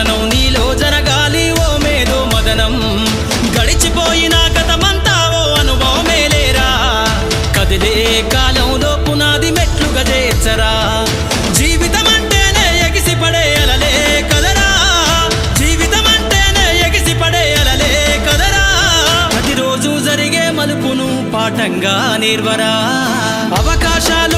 అనుక్షణం నీలో జరగాలి ఓ మేధో మదనం. గడిచిపోయిన గతమంతా ఓ అనుభవమే లేరా? కదిలే కాలంలో పునాది మెట్లుగా చేర్చరా? జీవితం అంటేనే ఎగిసి పడే అలలే కదరా జీవితం అంటేనే ఎగిసి పడే అలలే కదరా ప్రతిరోజు జరిగే మలుపును పాఠంగా నిర్వరా? అవకాశాలు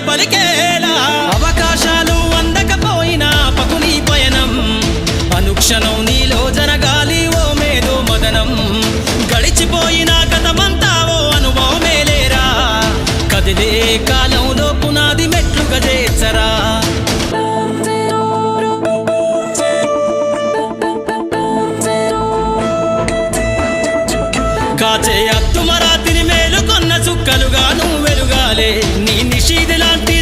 పలికేలా? అవకాశాలు అందకపోయినా పకుని పయనం. అనుక్షణం నీలో జరగాలి ఓ మేధో మదనం. గడిచిపోయిన గతమంతా ఓ అనుభవమే లేరా? కదిలే కాలంలో పునాది మెట్లు చేర్చరా కాచే అత్తుమరాతి మేలుకొన్న వెలుగాలే నీ నిషీది లాంటి